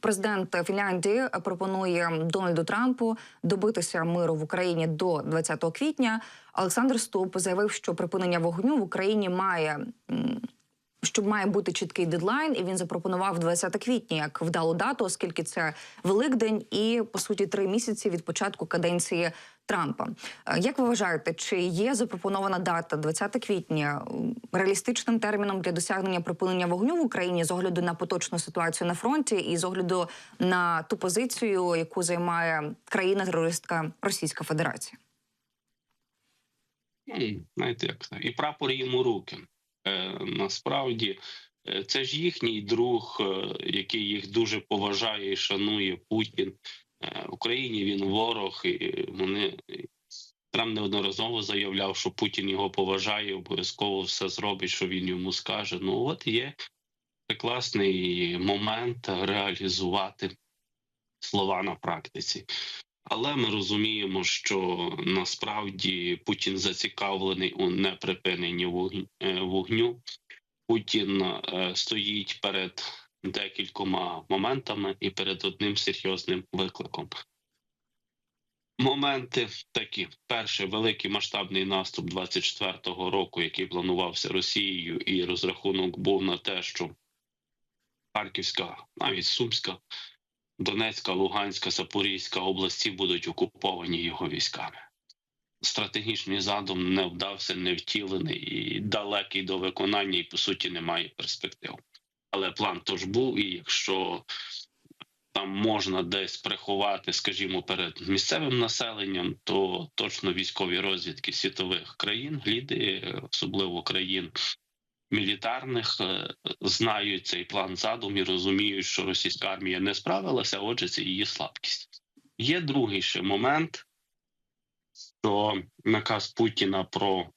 Президент Фінляндії пропонує Дональду Трампу добитися миру в Україні до 20 квітня. Олександр Ступ заявив, що припинення вогню в Україні має що має бути чіткий дедлайн, і він запропонував 20 квітня як вдалу дату, оскільки це Великдень і по суті три місяці від початку каденції Трампа. Е, Як ви вважаєте, чи є запропонована дата 20 квітня реалістичним терміном для досягнення припинення вогню в Україні з огляду на поточну ситуацію на фронті і з огляду на ту позицію, яку займає країна-терористка Російська Федерація? Ну, знаєте, як і прапор їм у руки. Е, насправді, е, це ж їхній друг, який їх дуже поважає і шанує Путін. Україні він ворог, і вони Трамп неодноразово заявляв, що Путін його поважає, обов'язково все зробить, що він йому скаже. Ну, от є класний момент реалізувати слова на практиці. Але ми розуміємо, що насправді Путін зацікавлений у неприпиненні вогню- е. Путін е, стоїть перед декількома моментами і перед одним серйозним викликом. Моменти такі: перший великий масштабний наступ 24-го року, який планувався Росією, і розрахунок був на те, що Харківська, навіть Сумська, Донецька, Луганська, Запорізька області будуть окуповані його військами. Стратегічний задум не вдався, не втілений і далекий до виконання, і по суті немає перспектив. Але план тож був, і якщо там можна десь приховати, скажімо, перед місцевим населенням, то точно військові розвідки світових країн, гліди, особливо країн мілітарних, е, знають цей план задум і розуміють, що російська армія не справилася, отже, це її слабкість. Є другий ще момент, що наказ Путіна про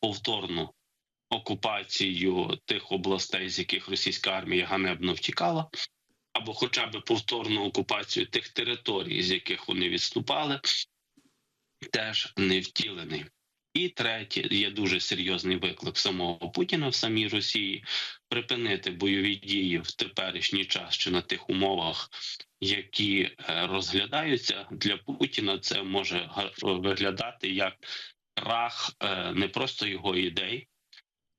повторну окупацію тих областей, з яких російська армія ганебно втікала, або хоча б повторну окупацію тих територій, з яких вони відступали, теж не втілений. І третє є дуже серйозний виклик самого Путіна в самій Росії припинити бойові дії в теперішній час чи на тих умовах, які е, розглядаються для Путіна. Це може виглядати як крах е, не просто його ідей,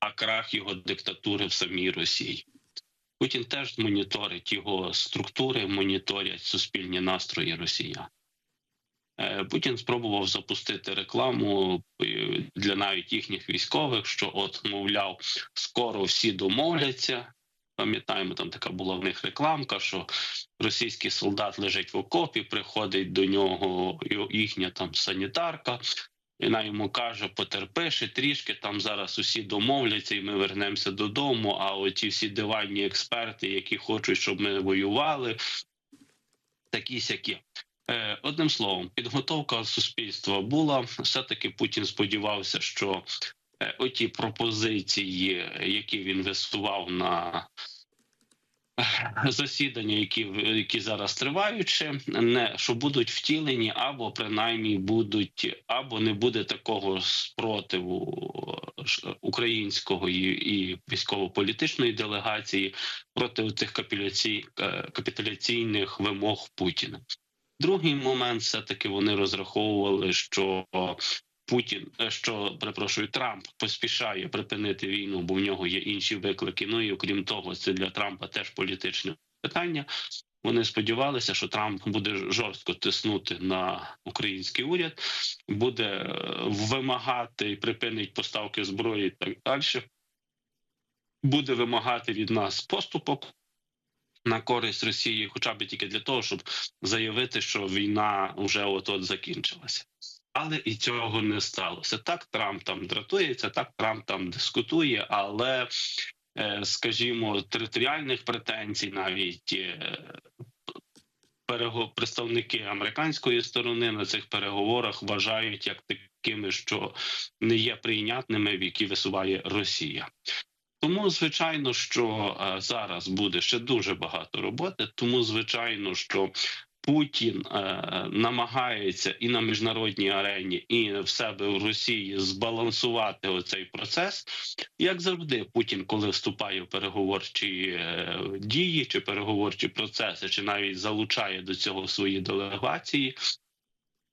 а крах його диктатури в самій Росії. Путін теж моніторить його структури, моніторять суспільні настрої росіян. Е, Путін спробував запустити рекламу е, для навіть їхніх військових, що от, мовляв, скоро всі домовляться. Пам'ятаємо, там така була в них рекламка, що російський солдат лежить в окопі, приходить до нього їхня там санітарка, вона йому каже: потерпи ще трішки, там зараз усі домовляться, і ми вернемося додому. А оці всі диванні експерти, які хочуть, щоб ми воювали, такі сякі. Е, Одним словом, підготовка суспільства була. Все таки Путін сподівався, що е, оті пропозиції, які він висував на засідання, які які зараз тривають, ще, не що будуть втілені, або принаймні будуть, або не буде такого спротиву е, українського і, і військово-політичної делегації проти цих капітуляцій, е, капітуляційних вимог Путіна. Другий момент все таки вони розраховували, що Путін, е, що перепрошую, Трамп поспішає припинити війну, бо в нього є інші виклики. Ну і окрім того, це для Трампа теж політичне питання. Вони сподівалися, що Трамп буде жорстко тиснути на український уряд, буде е, вимагати і припинить поставки зброї і так далі. Буде вимагати від нас поступок на користь Росії, хоча б тільки для того, щоб заявити, що війна вже от от закінчилася. Але і цього не сталося. Так Трамп там дратується, так Трамп там дискутує, але, е, скажімо, територіальних претензій навіть е, представники американської сторони на цих переговорах вважають як такими, що не є прийнятними, в які висуває Росія. Тому, звичайно, що е, зараз буде ще дуже багато роботи. Тому, звичайно, що Путін е, намагається і на міжнародній арені, і в себе в Росії збалансувати оцей процес. Як завжди, Путін, коли вступає в переговорчі е, дії чи переговорчі процеси, чи навіть залучає до цього свої делегації,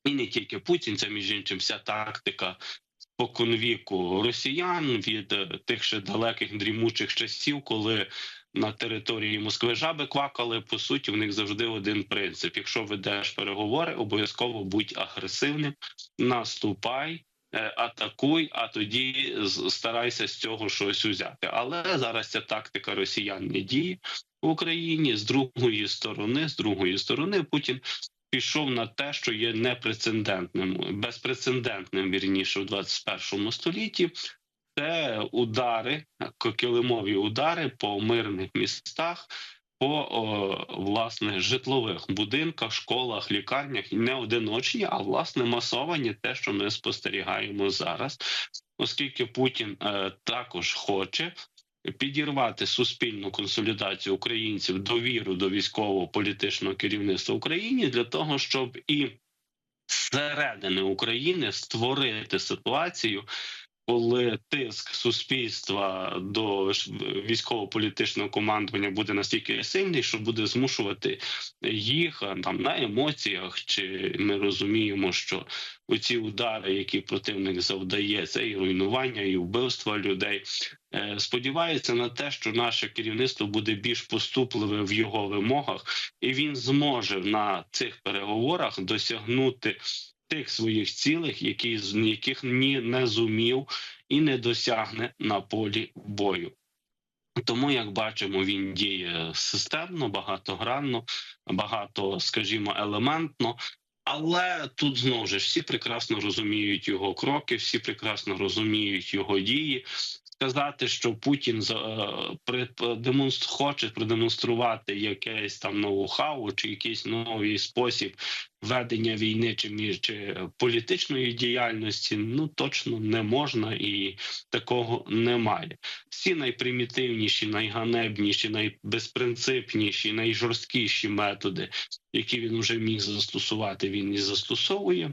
і не тільки Путін, це між іншим вся тактика споконвіку росіян від е, тих ще далеких дрімучих часів, коли на території Москви жаби квакали. По суті, в них завжди один принцип: якщо ведеш переговори, обов'язково будь агресивним, наступай. е, Атакуй, а тоді старайся з цього щось узяти. Але зараз ця тактика росіян не діє в Україні. З другої сторони, з другої сторони, Путін пішов на те, що є непрецедентним, безпрецедентним вірніше в 21 столітті. Це удари, килимові удари по мирних містах, по о, власне житлових будинках, школах, лікарнях і не одиночні, а власне масовані, те, що ми спостерігаємо зараз, оскільки Путін е, також хоче. Підірвати суспільну консолідацію українців довіру до військово-політичного керівництва України для того, щоб і зсередини України створити ситуацію, коли тиск суспільства до військово-політичного командування буде настільки сильний, що буде змушувати їх а, там на емоціях, чи ми розуміємо, що оці удари, які противник завдає, це і руйнування, і вбивства людей. Е, Сподівається на те, що наше керівництво буде більш поступливе в його вимогах, і він зможе на цих переговорах досягнути тих своїх цілей, які з яких ні не зумів і не досягне на полі бою. Тому, як бачимо, він діє системно, багатогранно, багато, скажімо, елементно. Але тут знову ж всі прекрасно розуміють його кроки, всі прекрасно розуміють його дії. Сказати, що Путін е, хоче продемонструвати якесь там ноу-хау чи якийсь новий спосіб ведення війни чи між чи політичної діяльності, ну точно не можна і такого немає. Всі найпримітивніші, найганебніші, найбезпринципніші, найжорсткіші методи, які він вже міг застосувати, він і застосовує.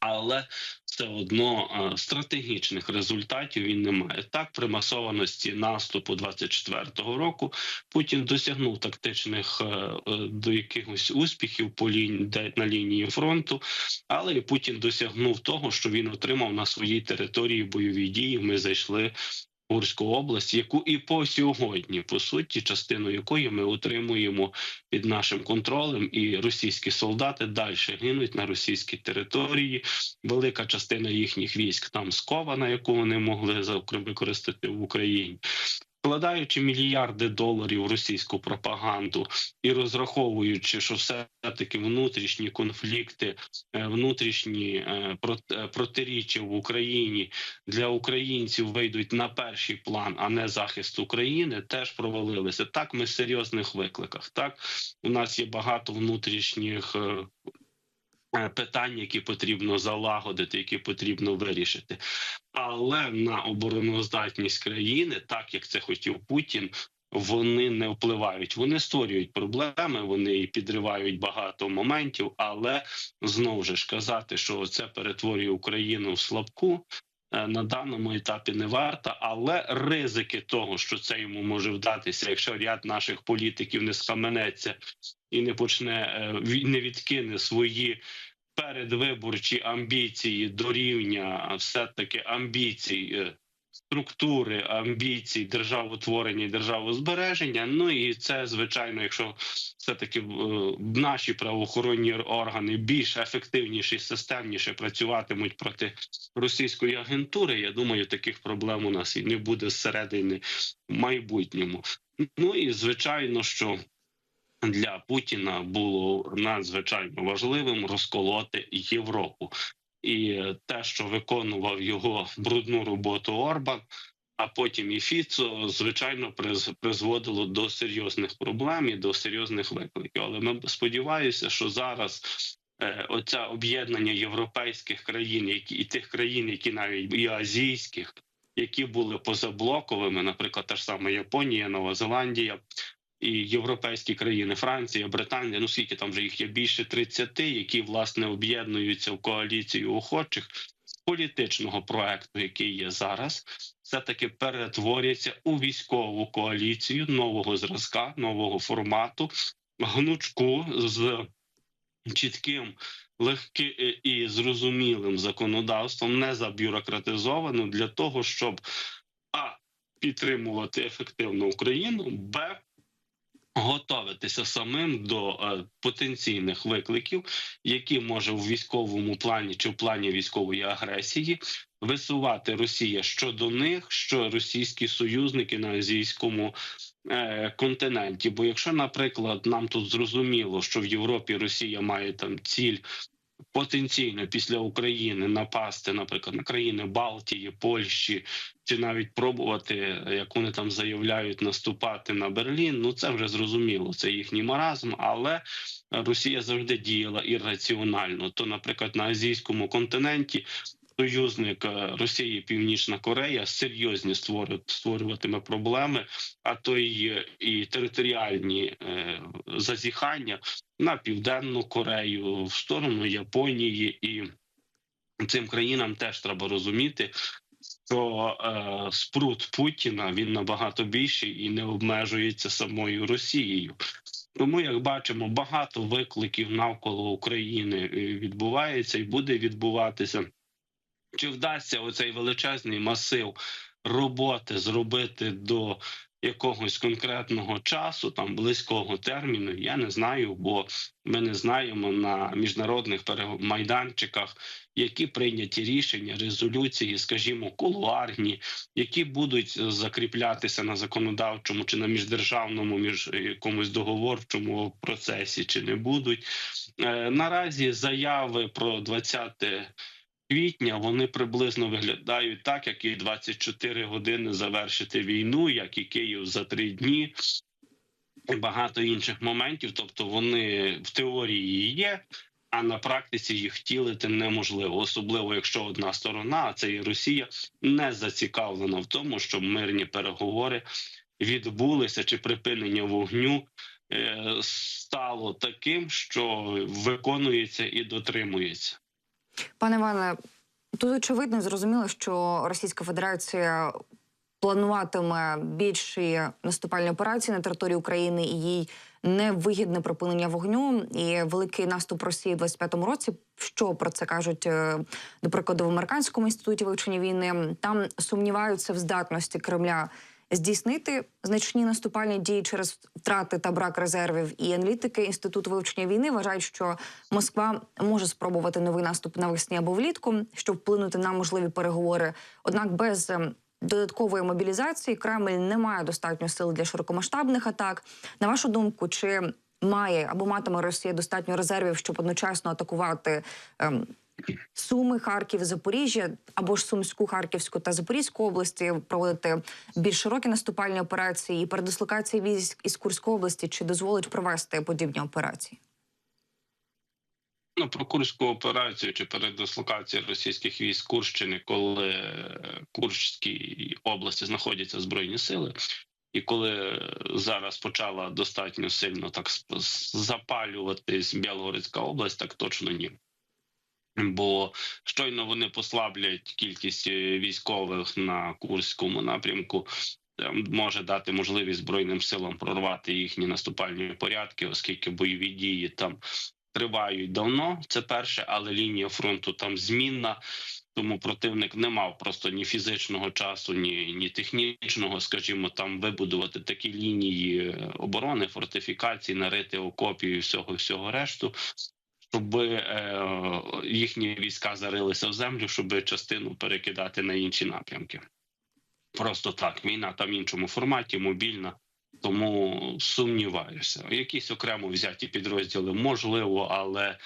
Але все одно е, стратегічних результатів він не має. Так, при масованості наступу 24-го року Путін досягнув тактичних е, е, до якихось успіхів по лінії на лінії фронту, але і Путін досягнув того, що він отримав на своїй території бойові дії. Ми зайшли Курську область, яку і по сьогодні, по суті, частину якої ми утримуємо під нашим контролем, і російські солдати далі гинуть на російській території. Велика частина їхніх військ там скована, яку вони могли використати в Україні. Вкладаючи мільярди доларів в російську пропаганду і розраховуючи, що все таки внутрішні конфлікти, е, внутрішні е, е, протиріччя в Україні для українців вийдуть на перший план, а не захист України, теж провалилися. Так, ми в серйозних викликах. Так, у нас є багато внутрішніх. Е, Питань, які потрібно залагодити, які потрібно вирішити, але на обороноздатність країни, так як це хотів Путін, вони не впливають. Вони створюють проблеми, вони підривають багато моментів. Але знову ж казати, що це перетворює Україну в слабку. е, На даному етапі не варто, але ризики того, що це йому може вдатися, якщо ряд наших політиків не схаменеться і не почне е, не відкине свої передвиборчі амбіції до рівня все таки амбіцій. е, Структури амбіцій державотворення і державозбереження. Ну і це звичайно, якщо все таки наші правоохоронні органи більш ефективніше і системніше працюватимуть проти російської агентури. Я думаю, таких проблем у нас і не буде зсередини в майбутньому. Ну і звичайно, що для Путіна було надзвичайно важливим розколоти Європу. І те, що виконував його брудну роботу Орбан, а потім і Фіцо, звичайно, приз- призводило до серйозних проблем і до серйозних викликів. Але ми сподіваюся, що зараз е, оце об'єднання європейських країн, які і тих країн, які навіть і азійських, які були позаблоковими, наприклад, та ж сама Японія, Нова Зеландія, і європейські країни, Франція, Британія, ну скільки там вже їх є більше 30, які власне об'єднуються в коаліцію охочих політичного проекту, який є зараз, все таки перетворяться у військову коаліцію нового зразка, нового формату, гнучку з чітким. Легким і зрозумілим законодавством, не забюрократизовано для того, щоб а підтримувати ефективно Україну, б готуватися самим до е, потенційних викликів, які може в військовому плані чи в плані військової агресії висувати Росія щодо них, що російські союзники на азійському е, континенті. Бо якщо, наприклад, нам тут зрозуміло, що в Європі Росія має там ціль. Потенційно після України напасти, наприклад, на країни Балтії, Польщі, чи навіть пробувати, як вони там заявляють, наступати на Берлін. Ну це вже зрозуміло. Це їхній маразм, але Росія завжди діяла ірраціонально. То, наприклад, на азійському континенті. Союзник Росії, Північна Корея серйозні створю- створюватиме проблеми, а то й, і територіальні е, зазіхання на південну Корею в сторону Японії, і цим країнам теж треба розуміти, що е, спрут Путіна він набагато більший і не обмежується самою Росією. Тому, як бачимо, багато викликів навколо України е, відбувається і буде відбуватися. Чи вдасться оцей величезний масив роботи зробити до якогось конкретного часу, там близького терміну, я не знаю, бо ми не знаємо на міжнародних майданчиках, які прийняті рішення, резолюції, скажімо, кулуарні, які будуть закріплятися на законодавчому чи на міждержавному, між якомусь договорчому процесі, чи не будуть. Е, Наразі заяви про 20 квітня вони приблизно виглядають так, як і 24 години завершити війну, як і Київ за три дні. Багато інших моментів. Тобто, вони в теорії є, а на практиці їх втілити неможливо, особливо якщо одна сторона, а це і Росія, не зацікавлена в тому, щоб мирні переговори відбулися чи припинення вогню е, стало таким, що виконується і дотримується. Пане Іване, тут очевидно зрозуміло, що Російська Федерація плануватиме більші наступальні операції на території України і їй невигідне припинення вогню і великий наступ Росії в 25-му році. Що про це кажуть е, до прикладу в американському інституті вивчення війни? Там сумніваються в здатності Кремля здійснити значні наступальні дії через втрати та брак резервів. І аналітики інституту вивчення війни вважають, що Москва може спробувати новий наступ навесні або влітку, щоб вплинути на можливі переговори. Однак без ем, додаткової мобілізації Кремль не має достатньо сил для широкомасштабних атак. На вашу думку, чи має або матиме Росія достатньо резервів, щоб одночасно атакувати ем, Суми, Харків, Запоріжжя або ж Сумську, Харківську та Запорізьку області проводити більш широкі наступальні операції і передислокації військ із Курської області, чи дозволить провести подібні операції? Ну, про Курську операцію чи передислокацію російських військ Курщини, коли е, Курській області знаходяться збройні сили, і коли зараз почала достатньо сильно так запалюватись Білгородська область, так точно ні. Бо щойно вони послаблять кількість е, військових на Курському напрямку, може дати можливість збройним силам прорвати їхні наступальні порядки, оскільки бойові дії там тривають давно. Це перше, але лінія фронту там змінна. Тому противник не мав просто ні фізичного часу, ні, ні технічного, скажімо, там вибудувати такі лінії е, оборони, фортифікації, нарити окопів і всього всього решту, щоб е, їхні війська зарилися в землю, щоб частину перекидати на інші напрямки. Просто так, війна там в іншому форматі, мобільна. Тому сумніваюся. Якісь окремо взяті підрозділи можливо, але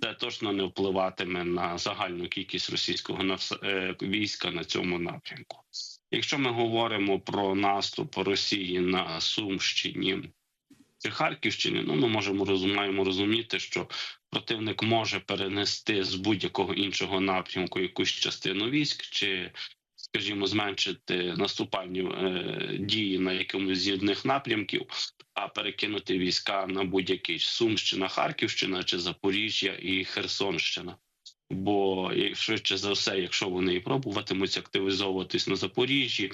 це точно не впливатиме на загальну кількість російського е, війська на цьому напрямку. Якщо ми говоримо про наступ Росії на Сумщині чи Харківщині, ну ми можемо маємо розуміти, що противник може перенести з будь-якого іншого напрямку якусь частину військ чи скажімо, зменшити наступальні е, дії на якомусь з одних напрямків, а перекинути війська на будь-який Сумщина, Харківщина чи Запоріжжя і Херсонщина. Бо швидше за все, якщо вони і пробуватимуть активізовуватись на Запоріжжі,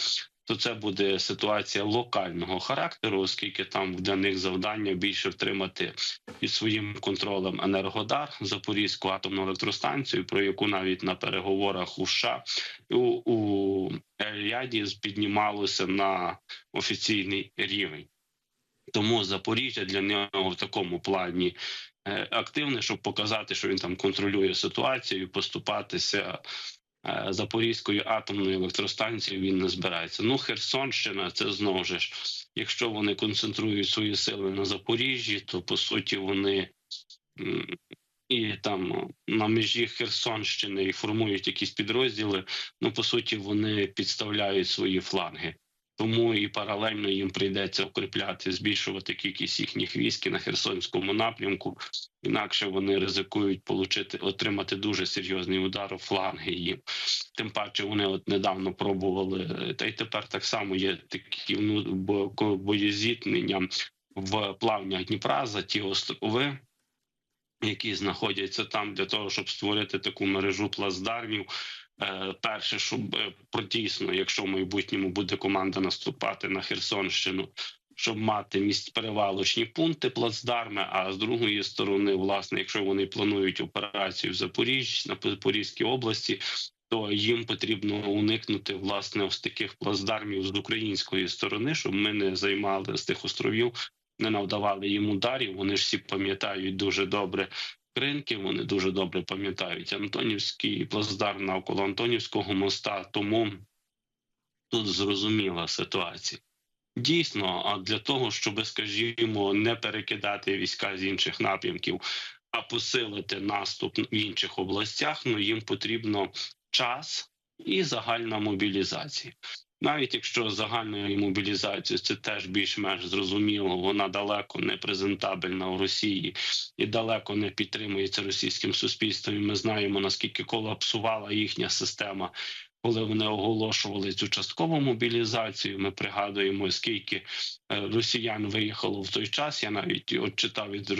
то це буде ситуація локального характеру, оскільки там для них завдання більше втримати під своїм контролем Енергодар Запорізьку атомну електростанцію, про яку навіть на переговорах у США у, у Ряді піднімалося на офіційний рівень. Тому Запоріжжя для нього в такому плані е, активне, щоб показати, що він там контролює ситуацію, поступатися е, Запорізькою атомною електростанцією він не збирається. Ну, Херсонщина, це знову ж, якщо вони концентрують свої сили на Запоріжжі, то по суті вони і там на межі Херсонщини і формують якісь підрозділи. Ну по суті, вони підставляють свої фланги. Тому і паралельно їм прийдеться укріпляти, збільшувати кількість їхніх військ на Херсонському напрямку. Інакше вони ризикують получити отримати дуже серйозний удар у фланги їм. Тим паче вони от недавно пробували, та й тепер так само є такі ну, бо- боєзіткнення в плавнях Дніпра за ті острови, які знаходяться там для того, щоб створити таку мережу плацдармів. Е, Перше, щоб е, протісно, якщо в майбутньому буде команда наступати на Херсонщину, щоб мати місць перевалочні пункти, плацдарми. А з другої сторони, власне, якщо вони планують операцію в Запоріжжі на Запорізькій області, то їм потрібно уникнути власне ось таких плацдармів з української сторони, щоб ми не займали з тих островів, не навдавали їм ударів. Вони ж всі пам'ятають дуже добре Кринки. Вони дуже добре пам'ятають Антонівський плацдарм навколо Антонівського моста. Тому тут зрозуміла ситуація. Дійсно, а для того, щоб, скажімо, не перекидати війська з інших напрямків, а посилити наступ в інших областях, ну їм потрібно час і загальна мобілізація. Навіть якщо загальною мобілізацією це теж більш-менш зрозуміло, вона далеко не презентабельна у Росії і далеко не підтримується російським суспільством. І Ми знаємо наскільки колапсувала їхня система, коли вони оголошували цю часткову мобілізацію. Ми пригадуємо, скільки е, росіян виїхало в той час. Я навіть от читав від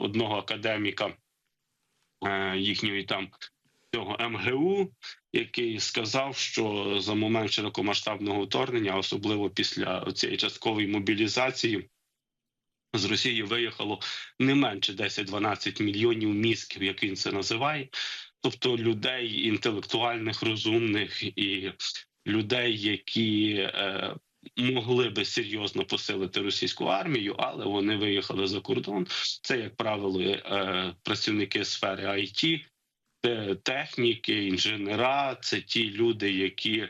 одного академіка е, їхньої там цього МГУ, який сказав, що за момент широкомасштабного вторгнення, особливо після цієї часткової мобілізації, з Росії виїхало не менше 10-12 мільйонів мізків, як він це називає, тобто людей інтелектуальних, розумних і людей, які е, могли би серйозно посилити російську армію, але вони виїхали за кордон. Це, як правило, е, працівники сфери IT, техніки, інженера, це ті люди, які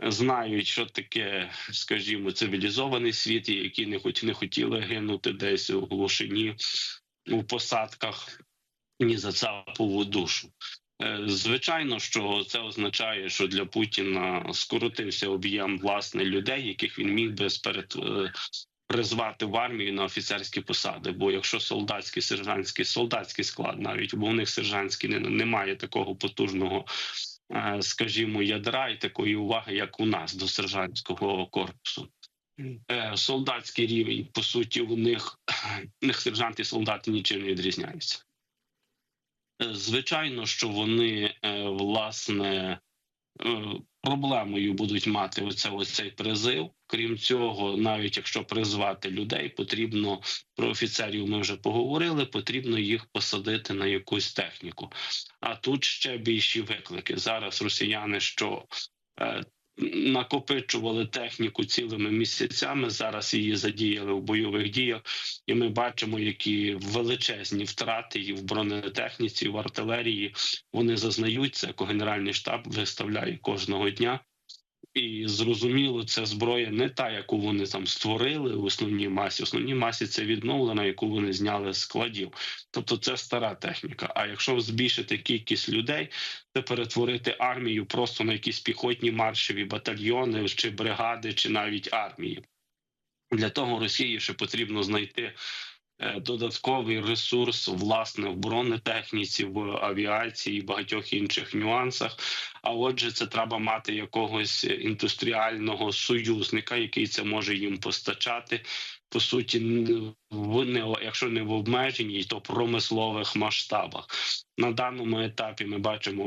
знають, що таке, скажімо, цивілізований світ, і які не хоч не хотіли гинути десь у глушині у посадках ні за цапову душу. Е, Звичайно, що це означає, що для Путіна скоротився об'єм власне людей, яких він міг би е, призвати в армію на офіцерські посади. Бо якщо солдатський, сержантський, солдатський склад, навіть бо у них сержантський не- немає такого потужного, е, скажімо, ядра і такої уваги, як у нас до сержантського корпусу. Е, Солдатський рівень, по суті, у них, у них сержанти і солдати нічим не відрізняються. Е, Звичайно, що вони власне проблемою будуть мати оце оцей призив. Крім цього, навіть якщо призвати людей, потрібно про офіцерів. Ми вже поговорили. Потрібно їх посадити на якусь техніку. А тут ще більші виклики. Зараз росіяни що е, накопичували техніку цілими місяцями. Зараз її задіяли в бойових діях, і ми бачимо, які величезні втрати і в бронетехніці, і в артилерії вони зазнаються. Генеральний штаб виставляє кожного дня. І зрозуміло, це зброя не та, яку вони там створили в основній масі. В основній масі це відновлена, яку вони зняли з складів. Тобто це стара техніка. А якщо збільшити кількість людей, це перетворити армію просто на якісь піхотні маршові батальйони, чи бригади, чи навіть армії. Для того Росії ще потрібно знайти додатковий ресурс власне в бронетехніці, в авіації і багатьох інших нюансах. А отже, це треба мати якогось індустріального союзника, який це може їм постачати. По суті, в не якщо не в обмеженій, то промислових масштабах. На даному етапі ми бачимо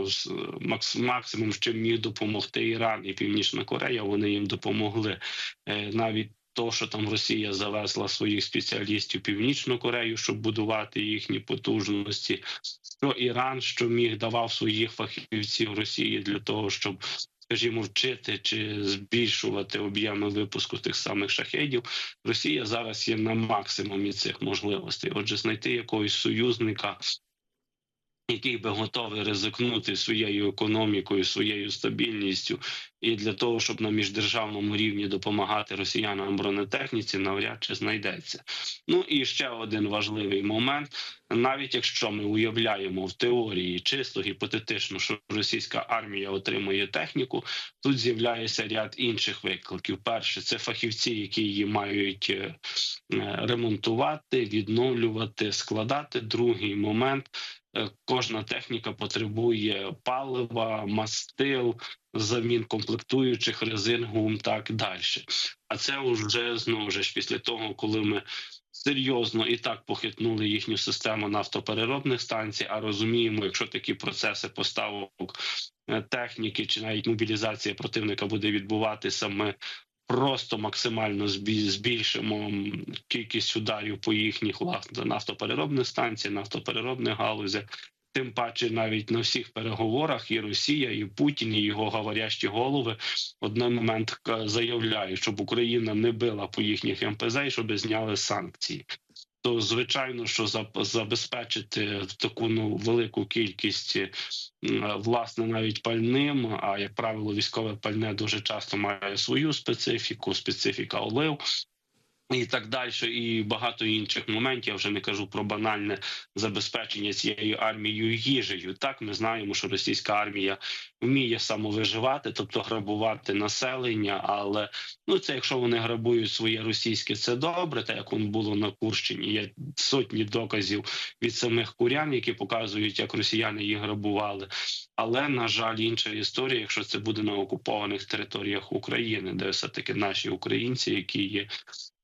макс- максимум, що міг допомогти Іран і Північна Корея. Вони їм допомогли Е, навіть. То, що там Росія завезла своїх спеціалістів в Північну Корею, щоб будувати їхні потужності, що Іран, що міг давав своїх фахівців Росії для того, щоб скажімо, вчити чи збільшувати об'єми випуску тих самих шахедів, Росія зараз є на максимумі цих можливостей. Отже, знайти якогось союзника, який би готовий ризикнути своєю економікою, своєю стабільністю, і для того, щоб на міждержавному рівні допомагати росіянам бронетехніці, навряд чи знайдеться. Ну і ще один важливий момент: навіть якщо ми уявляємо в теорії чисто гіпотетично, що російська армія отримує техніку, тут з'являється ряд інших викликів. Перше, це фахівці, які її мають е, е, ремонтувати, відновлювати, складати. Другий момент. Е, Кожна техніка потребує палива, мастил, замін комплектуючих, резин, гум, так далі. А це вже знову ж після того, коли ми серйозно і так похитнули їхню систему нафтопереробних станцій. А розуміємо, якщо такі процеси поставок е, техніки чи навіть мобілізація противника буде відбуватися, ми просто максимально збі- збільшимо кількість ударів по їхніх власне нафтопереробних станцій, нафтопереробних галузях. Тим паче, навіть на всіх переговорах і Росія, і Путін, і його говорящі голови в один момент заявляють, щоб Україна не била по їхніх МПЗ і щоб зняли санкції. То звичайно, що за- забезпечити таку ну велику кількість е, власне навіть пальним. А як правило, військове пальне дуже часто має свою специфіку, специфіка олив. І так далі, і багато інших моментів. Я вже не кажу про банальне забезпечення цією армією їжею. Так ми знаємо, що російська армія вміє самовиживати, тобто грабувати населення. Але ну це якщо вони грабують своє російське, це добре. Так як воно було на Курщині. Є сотні доказів від самих курян, які показують, як росіяни їх грабували. Але на жаль, інша історія, якщо це буде на окупованих територіях України, де все таки наші українці, які є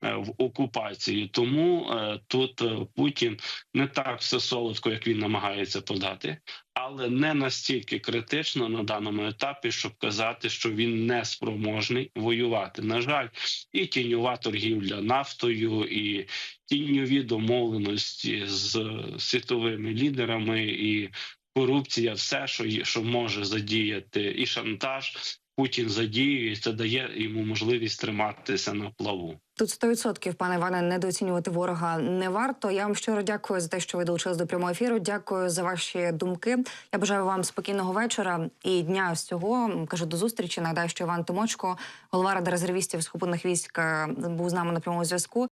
в окупації. Тому е, тут е, Путін не так все солодко, як він намагається подати, але не настільки критично на даному етапі, щоб казати, що він не спроможний воювати. На жаль, і тіньова торгівля нафтою, і тіньові домовленості з світовими лідерами, і корупція, все, що є, що може задіяти, і шантаж. Путін задіює, це дає йому можливість триматися на плаву. Тут 100%, пане Іване, недооцінювати ворога не варто. Я вам щиро дякую за те, що ви долучились до прямого ефіру. Дякую за ваші думки. Я бажаю вам спокійного вечора і дня з цього. Кажу до зустрічі. Нагадаю, що Іван Тимочко, голова ради резервістів схоплених військ, е, був з нами на прямому зв'язку.